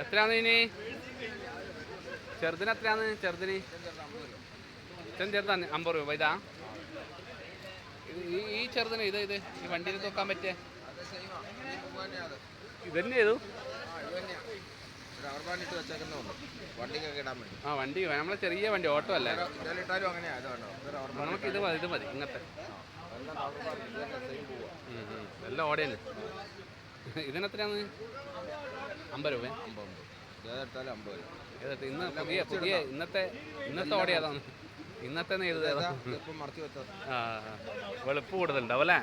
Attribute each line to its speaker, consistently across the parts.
Speaker 1: എത്രയാന്ന് ഇനി? ചെറുതിന് എത്രയാന്ന് ചെറുതിന്? ചെറുതാണ് അമ്പത് രൂപ ഇതാ. ഈ ചെറുതിന് ഇത് ഇത് ഈ വണ്ടിയിൽ തൂക്കാൻ പറ്റിയ? ഇതന്നെ ചെയ്തു ആ വണ്ടി നമ്മളെ ചെറിയ വണ്ടി ഓട്ടോ അല്ലേ? നമുക്ക് ഇത് ഇത് മതി ഇങ്ങനത്തെ.
Speaker 2: എല്ലാം ഓടേന് ബാൻഡ്
Speaker 1: അമ്പത് രൂപ.
Speaker 2: അമ്പത് ഏതെടുത്താലും അമ്പത് രൂപ
Speaker 1: ഏതെടുത്ത് ഇന്ന് പുതിയ പുതിയ ഇന്നത്തെ ഇന്നത്തെ ഓടി ഏതാണ് ഇന്നത്തെ
Speaker 2: മറച്ചു വെച്ചത്.
Speaker 1: ആ വെളുപ്പ് കൂടുതലുണ്ടാവും അല്ലേ?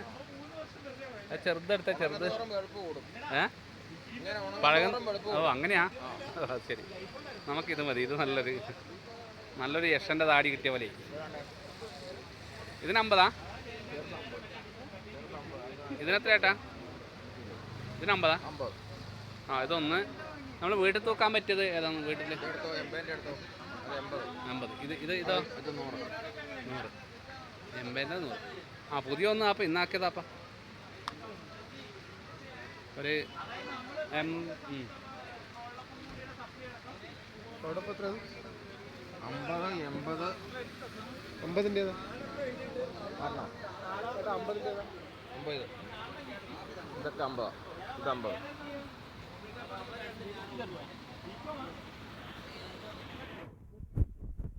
Speaker 1: ചെറുതെടുത്ത ചെറുത് ഏ? പഴകം ഓ അങ്ങനെയാ? ശരി. നമുക്കിത് മതി. ഇത് നല്ലൊരു നല്ലൊരു യക്ഷന്റെ താടി കിട്ടിയ പോലെ. ഇതിന് അമ്പതാ. ഇതിനെത്ര ഏട്ടാ ഇതിന് അമ്പതാ
Speaker 2: അമ്പത്.
Speaker 1: ആ ഇതൊന്ന് നമ്മൾ വീട്ടിൽ തൂക്കാൻ പറ്റിയത് ഏതാണ് വീട്ടിൽ അമ്പത് ഇത് ഇത് ഇതോ?
Speaker 2: ഇത് നൂറ്.
Speaker 1: നൂറ്. എൺപതിന്റെ നൂറ്. ആ പുതിയ ഒന്ന് അപ്പം ഇന്നാക്കിയതാപ്പ. ഒരു എം.
Speaker 2: അമ്പത് എൺപത്
Speaker 3: അമ്പതിന്റെതാ
Speaker 2: പറഞ്ഞോ അമ്പത് ഇതൊക്കെ അമ്പത്. ഇത് അമ്പത്. Grazie.